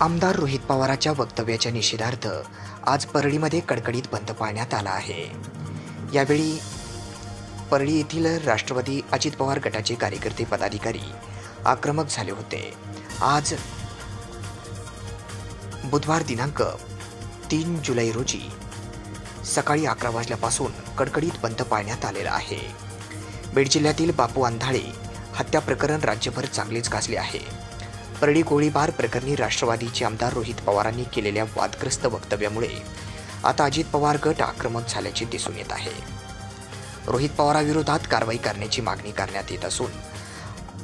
आमदार रोहित पवारांच्या वक्तव्याच्या निषेधार्थ आज परळीमध्ये कडकडीत बंद पाळण्यात आला आहे. यावेळी परळी येथील राष्ट्रवादी अजित पवार गटाचे कार्यकर्ते पदाधिकारी आक्रमक झाले होते. आज बुधवार दिनांक तीन जुलै रोजी सकाळी अकरा वाजल्यापासून कडकडीत बंद पाळण्यात आलेला आहे. बीड जिल्ह्यातील बापू अंधाळे हत्या प्रकरण राज्यभर चांगलेच गाजले आहे. परळी गोळीबार प्रकरणी राष्ट्रवादीचे आमदार रोहित पवारांनी केलेल्या वादग्रस्त वक्तव्यामुळे आता अजित पवार गट आक्रमक झाल्याचे दिसून येत आहे. रोहित पवाराविरोधात कारवाई करण्याची मागणी करण्यात येत असून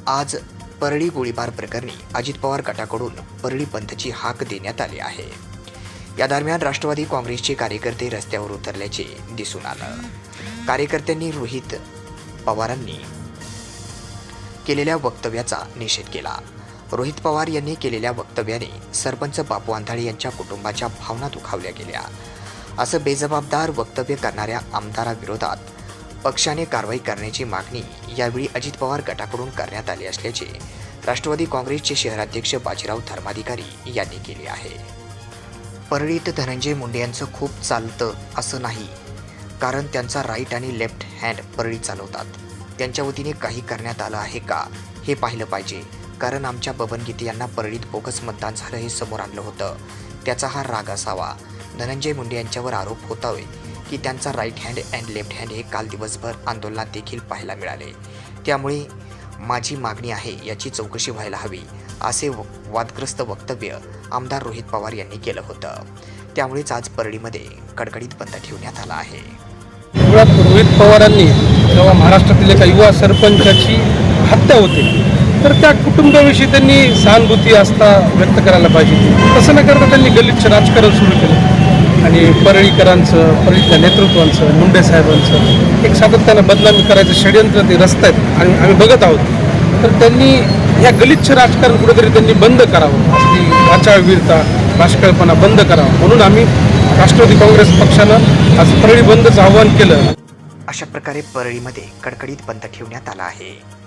आज परळी गोळीबार प्रकरणी अजित पवार गटाकडून परळी बंदची हाक देण्यात आली आहे. या दरम्यान राष्ट्रवादी काँग्रेसचे कार्यकर्ते रस्त्यावर उतरल्याचे दिसून आलं. कार्यकर्त्यांनी रोहित पवारांनी केलेल्या वक्तव्याचा निषेध केला. रोहित पवार यांनी केलेल्या वक्तव्याने सरपंच बापू आंधळे यांच्या कुटुंबाच्या भावना दुखावल्या गेल्या. असं बेजबाबदार वक्तव्य करणाऱ्या आमदाराविरोधात पक्षाने कारवाई करण्याची मागणी यावेळी अजित पवार गटाकडून करण्यात आली असल्याचे राष्ट्रवादी काँग्रेसचे शहराध्यक्ष बाजीराव धर्माधिकारी यांनी केले आहे. परळीत धनंजय मुंडे यांचं खूप चालतं असं नाही कारण त्यांचा राईट आणि लेफ्ट हँड परळी चालवतात. त्यांच्या वतीने काही करण्यात आलं आहे का हे पाहिलं पाहिजे. कारण आमच्या बबनगीते यांना परळीत बोगस मतदान झालं हे समोर आणलं होतं. त्याचा हा राग असावा. धनंजय मुंडे यांच्यावर आरोप होता की त्यांचा right hand and left hand हे काल दिवसभर आंदोलनात देखील पाहायला मिळाले. त्यामुळे माझी मागणी आहे याची चौकशी व्हायला हवी असे व- वादग्रस्त वक्तव्य आमदार रोहित पवार यांनी केलं होतं. त्यामुळेच आज परळीमध्ये कडकडीत बंद ठेवण्यात आला आहे. मुळात रोहित पवारांनी जेव्हा महाराष्ट्रातील एका युवा सरपंचाची हत्या होते तर त्या कुटुंबाविषयी त्यांनी सहानुभूती आस्था व्यक्त करायला पाहिजे. तसं न करता त्यांनी गलिच्छ राजकारण सुरू केलं. आणि परळीकरांचं परळीच्या नेतृत्वांचं मुंडे साहेबांचं एक सातत्यानं बदनामी करायचं षडयंत्र ते रस्त आहेत आणि आम्ही बघत आहोत. तर त्यांनी ह्या गलिच्छ राजकारण कुठेतरी त्यांनी बंद करावं. असली वाचाळवीरता राजकारणपणा बंद करावा. म्हणून आम्ही राष्ट्रवादी काँग्रेस पक्षानं आज परळी बंदचं आवाहन केलं. अशा प्रकारे परळीमध्ये कडकडीत बंद ठेवण्यात आला आहे.